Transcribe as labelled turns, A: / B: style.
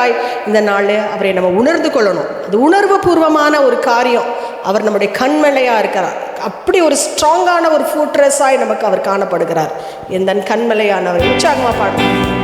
A: என்பதாய் இந்த நாளில் அவரை நம்ம உணர்ந்து கொள்ளணும். அது உணர்வு பூர்வமான ஒரு காரியம். அவர் நம்முடைய கண்மலையாக இருக்கிறார். அப்படி ஒரு ஸ்ட்ராங்கான ஒரு ஃபூட்ரஸாய் நமக்கு அவர் காணப்படுகிறார். எந்த கண்மலையானவர். உற்சாகமாக பாடுறோம்